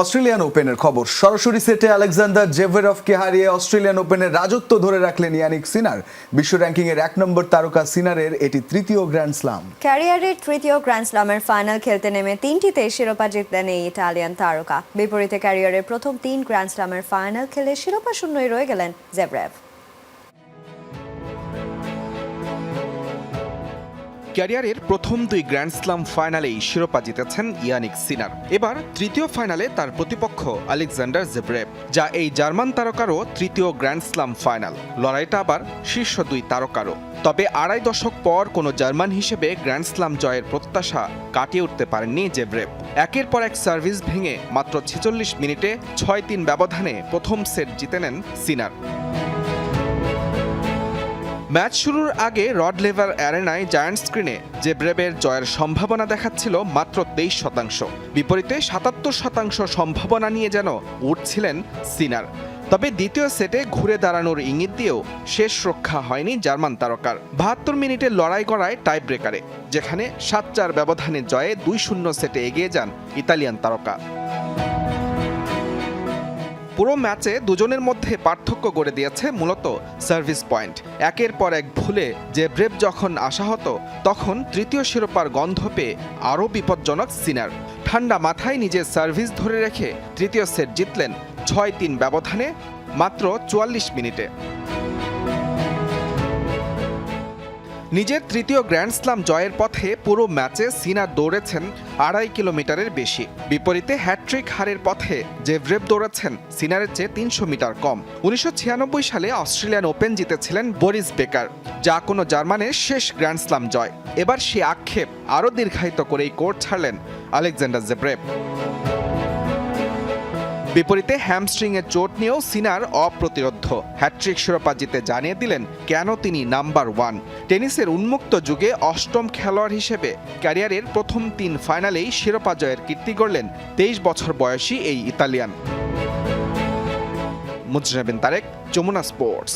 Australian ওপেনের খবর। সরাসরি সেটে আলেকজান্ডার জেভেরফকে হারিয়ে অস্ট্রেলিয়ান ওপেনের রাজত্ব ধরে রাখলেন ইয়ানিক সিনার। বিশ্ব র্যাঙ্কিংয়ের এক নম্বর তারকা সিনারের এটি তৃতীয় গ্র্যান্ড স্লাম ক্যারিয়ারের তৃতীয় গ্র্যান্ড স্লামের ফাইনাল খেলতে নেমে তিনটিতে শিরোপা জিতলেন এই ইটালিয়ান তারকা। বিপরীতে ক্যারিয়ারের প্রথম তিন গ্র্যান্ড স্লামের ফাইনাল খেলে শিরোপা শূন্যই রয়ে গেলেন জেভরেভ। ক্যারিয়ারের প্রথম দুই গ্র্যান্ড স্লাম ফাইনালেই শিরোপা জিতেছেন ইয়ানিক সিনার। এবার তৃতীয় ফাইনালে তার প্রতিপক্ষ আলেকজান্ডার জেব্রেভ যা এই জার্মান তারকারও তৃতীয় গ্র্যান্ড স্লাম ফাইনাল। লড়াইটা আবার শীর্ষ দুই তারকারও। তবে আড়াই দশক পর কোনো জার্মান হিসেবে গ্র্যান্ড স্লাম জয়ের প্রত্যাশা কাটিয়ে উঠতে পারেননি জেব্রেভ একের পর এক সার্ভিস ভেঙে মাত্র ছেচল্লিশ মিনিটে ছয় তিন ব্যবধানে প্রথম সেট জিতে নেন সিনার। ম্যাচ শুরুর আগে রড লেভার অ্যারেনায় জায়ান্ট স্ক্রিনে যে ব্রেবের জয়ের সম্ভাবনা দেখাচ্ছিল মাত্র তেইশ শতাংশ। বিপরীতে সাতাত্তর শতাংশ সম্ভাবনা নিয়ে যেন উঠছিলেন সিনার। তবে দ্বিতীয় সেটে ঘুরে দাঁড়ানোর ইঙ্গিত দিয়েও শেষ রক্ষা হয়নি জার্মান তারকার। বাহাত্তর মিনিটে লড়াই করায় টাই ব্রেকারে যেখানে সাত চার ব্যবধানে জয়ে দুই শূন্য সেটে এগিয়ে যান ইতালিয়ান তারকা। পুরো ম্যাচে দুজনের মধ্যে পার্থক্য গড়ে দিয়েছে মূলত সার্ভিস পয়েন্ট। একের পর এক ভুলে যে ব্রেভ যখন আসা হতো তখন তৃতীয় শিরোপার গন্ধ পেয়ে আরও বিপজ্জনক সিনার। ঠান্ডা মাথায় নিজের সার্ভিস ধরে রেখে তৃতীয় সেট জিতলেন ছয় তিন ব্যবধানে মাত্র চুয়াল্লিশ মিনিটে। নিজের তৃতীয় গ্র্যান্ড স্লাম জয়ের পথে পুরো ম্যাচে সিনার দৌড়েছেন আড়াই কিলোমিটারের বেশি। বিপরীতে হ্যাট্রিক হারের পথে জেভরেভ দৌড়েছেন সিনারের চেয়ে তিনশো মিটার কম। উনিশশো ছিয়ানব্বই সালে অস্ট্রেলিয়ান ওপেন জিতেছিলেন বরিস বেকার, যা কোনো জার্মানের শেষ গ্র্যান্ড স্লাম জয়। এবার সে আক্ষেপ আরও দীর্ঘায়িত করেই কোর্ট ছাড়লেন আলেকজান্ডার জেব্রেভ বিপরীতে হ্যামস্ট্রিংয়ের চোট নিয়েও সিনার অপ্রতিরোধ্য। হ্যাট্রিক শিরোপা জিতে জানিয়ে দিলেন কেন তিনি নাম্বার ওয়ান। টেনিসের উন্মুক্ত যুগে অষ্টম খেলোয়াড় হিসেবে ক্যারিয়ারের প্রথম তিন ফাইনালেই শিরোপা জয়ের কীর্তি গড়লেন তেইশ বছর বয়সী এই ইতালিয়ান। মুজরাবিন তারেক, যমুনা স্পোর্টস।